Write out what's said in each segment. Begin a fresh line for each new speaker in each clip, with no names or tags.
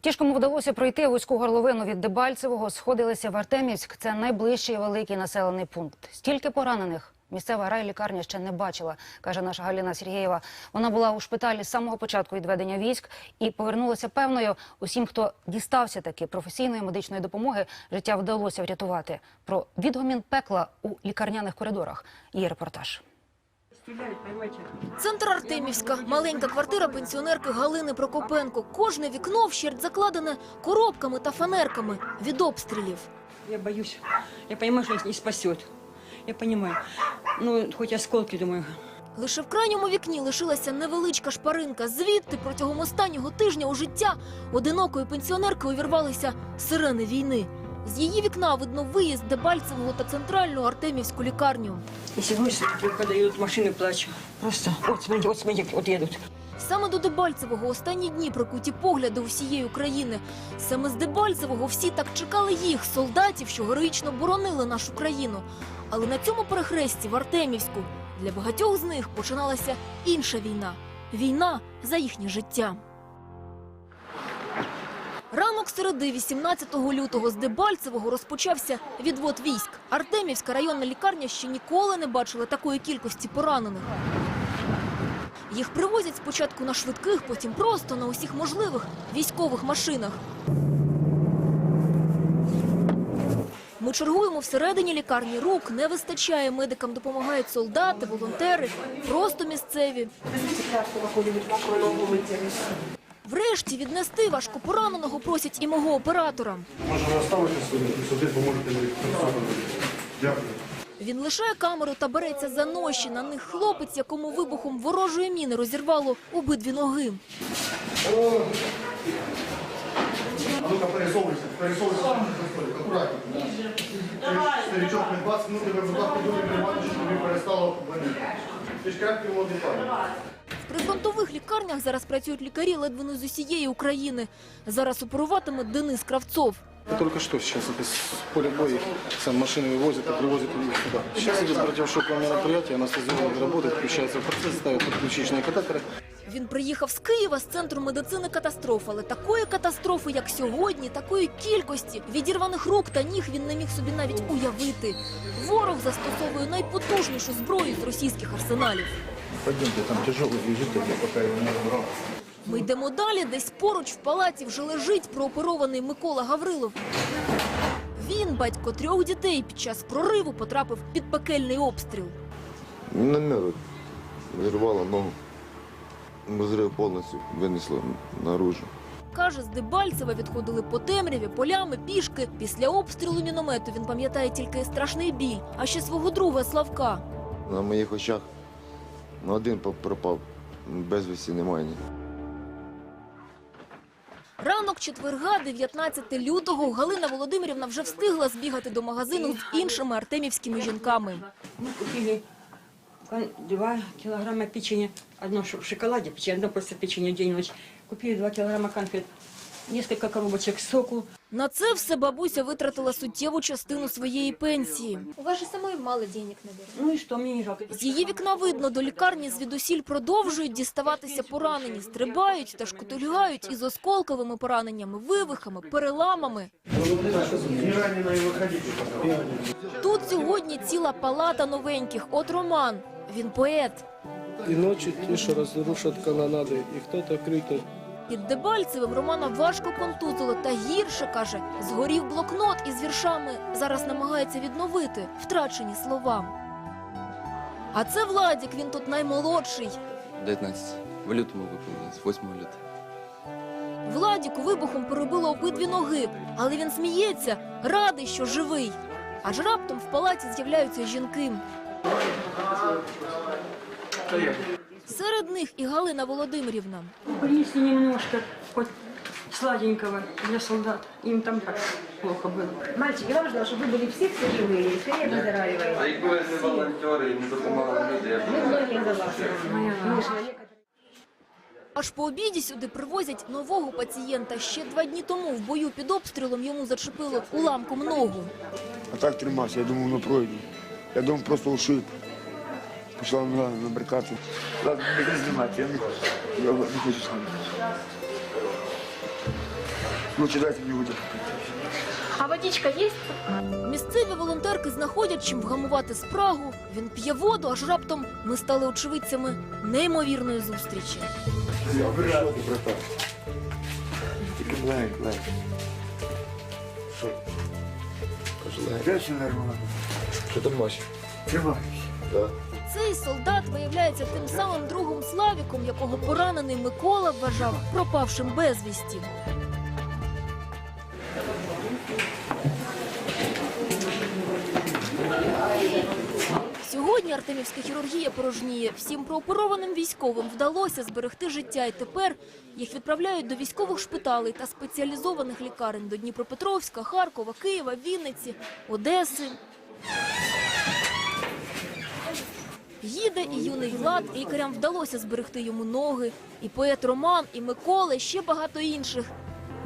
Ті ж, кому вдалося пройти вузьку горловину від Дебальцевого, сходилися в Артемівськ. Це найближчий великий населений пункт. Стільки поранених місцева райлікарня ще не бачила, каже наша Галіна Сергієва. Вона була у шпиталі з самого початку відведення військ і повернулася певною. Усім, хто дістався таки професійної медичної допомоги, життя вдалося врятувати. Про відгомін пекла у лікарняних коридорах. Є репортаж.
Центр Артемівська. Маленька квартира пенсіонерки Галини Прокопенко. Кожне вікно вщерть закладене коробками та фанерками від обстрілів.
Я боюсь. Я понимаю, что не спасет. Я понимаю. Ну, хоть осколки, думаю.
Лише в крайньому вікні лишилася невеличка шпаринка. Звідти протягом останнього тижня у життя одинокої пенсіонерки увірвалися сирени війни. З її вікна видно виїзд Дебальцевого та центральну Артемівську лікарню.
И сегодня, когда едут машины, плачу. Просто, вот смотрите, вот смотрите, вот едут.
Саме до Дебальцевого останні дні прикуті погляди усієї України. Саме з Дебальцевого всі так чекали їх, солдатів, що героїчно боронили нашу країну. Але на цьому перехресті в Артемівську для багатьох з них починалася інша війна війна за їхнє життя. Ранок середи 18 лютого з Дебальцевого розпочався відвод військ. Артемівська районна лікарня ще ніколи не бачила такої кількості поранених. Їх привозять спочатку на швидких, потім просто на усіх можливих військових машинах. Ми чергуємо всередині лікарні. Рук не вистачає. Медикам допомагають солдати, волонтери, просто місцеві. Врешті віднести важко пораненого просять і мого оператора.
Може, ви оставите сюди, сюди поможете мені. Дякую.
Він лишає камеру та береться за ноші. На них хлопець, якому вибухом ворожої міни розірвало обидві ноги.
А ну-ка, пересовуйся, пересовуйся. Акуратно. Старичок, ми 20 минут, ви, будь ласка, дуже перебувати, щоб тобі перестало боліти. Ти ж крепкий молодий парень.
В прифронтових лікарнях зараз працюють лікарі ледве не з усієї України. Зараз оперуватиме Денис Кравцов.
Я только что сейчас это с поля боя их сам машины вывозят и привозят их сюда. Сейчас идет противошоковое мероприятие, анестезиолог работает, включается в процесс, ставят подключичные катетеры.
Він приїхав з Києва з центру медицини катастроф, але такої катастрофи, як сьогодні, такої кількості відірваних рук та ніг він не міг собі навіть уявити. Ворог застосовує найпотужнішу зброю з російських арсеналів.
Пойдемте, там тяжелый лежит, я пока его не забрал.
Ми йдемо далі, десь поруч в палаці вже лежить прооперований Микола Гаврилов. Він, батько трьох дітей, під час прориву потрапив під пекельний обстріл.
Намеру вирвало ногу. Розрив повністю винесло наружу.
Каже, з Дебальцева відходили по темряві, полями, пішки. Після обстрілу міномету він пам'ятає тільки страшний біль, а ще свого друга Славка.
На моїх очах один пропав, безвісті немає.
Ранок четверга, 19 лютого, Галина Володимирівна вже встигла збігати до магазину з іншими артемівськими жінками.
Ми купили кон- два кілограми печення, Одно в шоколаді печенье, одно просто печення день-ночь. Купили два кілограми конфет, несколько коробочек соку.
На це все бабуся витратила суттєву частину своєї пенсії.
У вас же самой мало денег, наверное.
Ну и что, мне не жалко.
З її вікна видно, до лікарні звідусіль продовжують діставатися поранені, стрибають та шкутильгають із осколковими пораненнями, вивихами, переламами. Тут сьогодні ціла палата новеньких. От Роман. Він поет.
И ночью тише разрушат канонады, и кто-то крикнет
Під Дебальцевим Романа важко контузило та гірше, каже, згорів блокнот із віршами. Зараз намагається відновити втрачені слова. А це Владік, він тут наймолодший.
19. В лютому виповнилось, 8 лютого.
Владіку вибухом перебило обидві ноги, але він сміється, радий, що живий. Аж раптом в палаті з'являються жінки. Серед них і Галина Володимирівна.
Принесли немножко хоть сладенького для солдат. Им там так плохо было.
Мальчики, вам важно, чтобы вы были все все живые, скорее выздоравливаете.
А якби не волонтери і не допомагали люди, я б
Мы многим за вас. Мы же лекарь.
Аж по обіді сюди привозять нового пацієнта. Ще два дні тому в бою під обстрілом йому зачепило уламком ногу.
А так тримався, я думав, воно пройде. Я думав, просто ушиб. Пішла нога набрикати. Ладно, не знімати, я не хочу. Я не хочу. Лучше дайте мне выйти.
А водичка есть?
Місцеві волонтерки знаходять, чим вгамувати спрагу. Він п'є воду, аж раптом ми стали очевидцями неймовірної зустрічі.
Обережно, братан. Тільки легень, легень. Що? Де все нормально?
Що там бачиш?
Тримайся.
Цей солдат виявляється тим самим другом Славіком, якого поранений Микола вважав пропавшим безвісті. Сьогодні Артемівська хірургія порожніє. Всім прооперованим військовим вдалося зберегти життя, і тепер їх відправляють до військових шпиталей та спеціалізованих лікарень до Дніпропетровська, Харкова, Києва, Вінниці, Одеси. Їде і юний Влад, і лікарям вдалося зберегти йому ноги. І поет Роман, і Микола, і ще багато інших.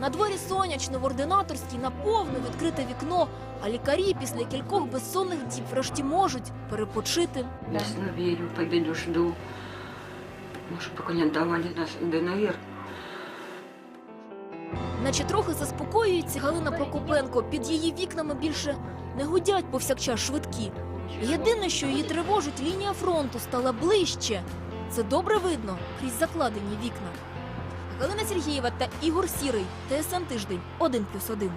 На дворі сонячно в ординаторській наповну відкрите вікно, а лікарі після кількох безсонних діб врешті можуть перепочити.
Ясно верю, победу жду. Может, пока не отдавали нас ДНР.
Наче трохи заспокоюється Галина Прокопенко. Під її вікнами більше не гудять повсякчас швидкі. Єдине, що її тривожить, лінія фронту стала ближче. Це добре видно крізь закладені вікна. Галина Сергієва та Ігор Сірий. ТСН тиждень 1+,1.